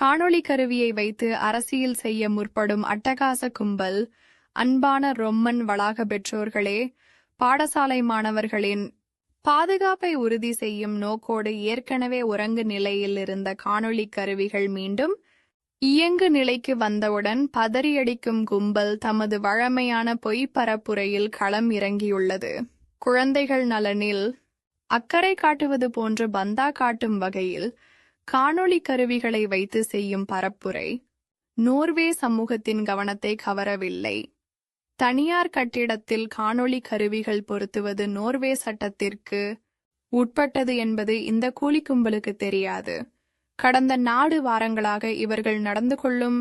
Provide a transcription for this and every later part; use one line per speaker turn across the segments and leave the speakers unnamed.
காணொளி கருவியை வைத்து அரசியல் செய்ய முற்படும் அட்டகாச கும்பல் அன்பான ரொம்மன் வளாக பெற்றோர்களே பாடசாலை மாணவர்களின் பாதுகாப்பை உறுதி செய்யும் நோக்கோடு ஏற்கனவே உறங்கு நிலையில் இருந்த காணொளி கருவிகள் மீண்டும் இயங்கு நிலைக்கு வந்தவுடன் பதறியடிக்கும் கும்பல் தமது வழமையான பொய் பரப்புரையில் களம் இறங்கியுள்ளது. குழந்தைகள் நலனில் அக்கறை காட்டுவது போன்று பந்தா காட்டும் வகையில் காணொளி கருவிகளை வைத்து செய்யும் பரப்புரை நோர்வே சமூகத்தின் கவனத்தை கவரவில்லை. தனியார் கட்டிடத்தில் காணொளி கருவிகள் பொருத்துவது நோர்வே சட்டத்திற்கு உட்பட்டது என்பது இந்த கூலி கும்பலுக்கு தெரியாது. கடந்த நாடு வாரங்களாக இவர்கள் நடந்து கொள்ளும்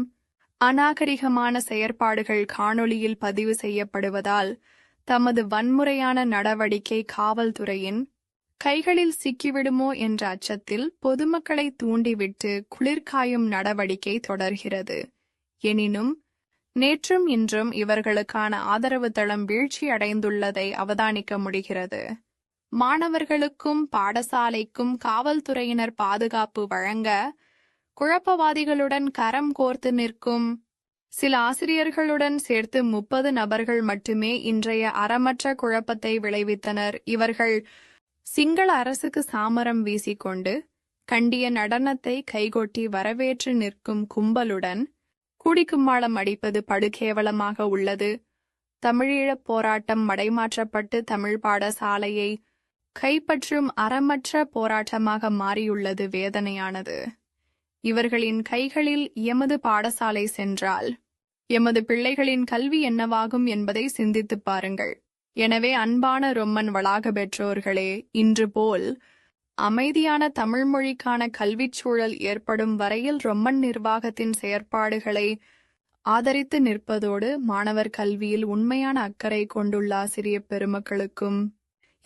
அநாகரிகமான செயற்பாடுகள் காணொளியில் பதிவு செய்யப்படுவதால் தமது வன்முறையான நடவடிக்கை காவல்துறையின் கைகளில் சிக்கிவிடுமோ என்ற அச்சத்தில் பொதுமக்களை தூண்டிவிட்டு குளிர்காயும் நடவடிக்கை தொடர்கிறது. எனினும் நேற்றும் இன்றும் இவர்களுக்கான ஆதரவு தளம் வீழ்ச்சியடைந்துள்ளதை அவதானிக்க முடிகிறது. மாணவர்களுக்கும் பாடசாலைக்கும் காவல்துறையினர் பாதுகாப்பு வழங்க குழப்பவாதிகளுடன் கரம் கோர்த்து நிற்கும் சில ஆசிரியர்களுடன் சேர்த்து முப்பது நபர்கள் மட்டுமே இன்றைய அறமற்ற குழப்பத்தை விளைவித்தனர். இவர்கள் சிங்கள அரசுக்கு சாமரம் வீசிக்கொண்டு கண்டிய நடனத்தை கைகொட்டி வரவேற்று நிற்கும் கும்பலுடன் குடிக்கும்மாளம் அடிப்பது படுகேவலமாக உள்ளது. தமிழீழப் போராட்டம் மடைமாற்றப்பட்டு தமிழ் பாடசாலையை கைப்பற்றும் அறமற்ற போராட்டமாக மாறியுள்ளது வேதனையானது. இவர்களின் கைகளில் எமது பாடசாலை சென்றால் எமது பிள்ளைகளின் கல்வி என்னவாகும் என்பதை சிந்தித்துப் பாருங்கள். எனவே அன்பான ரொம்மன் வளாக பெற்றோர்களே இன்று போல் அமைதியான தமிழ் மொழிக்கான கல்விச் சூழல் ஏற்படும் வரையில் ரொம்மன் நிர்வாகத்தின் செயற்பாடுகளை ஆதரித்து நிற்பதோடு மாணவர் கல்வியில் உண்மையான அக்கறை கொண்டுள்ள ஆசிரிய பெருமக்களுக்கும்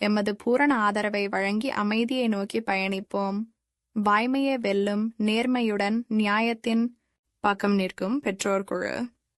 எமது பூரண ஆதரவை வழங்கி அமைதியை நோக்கி பயணிப்போம். வாய்மையை வெல்லும் நேர்மையுடன் நியாயத்தின் பக்கம் நிற்கும் பெற்றோர் குழு.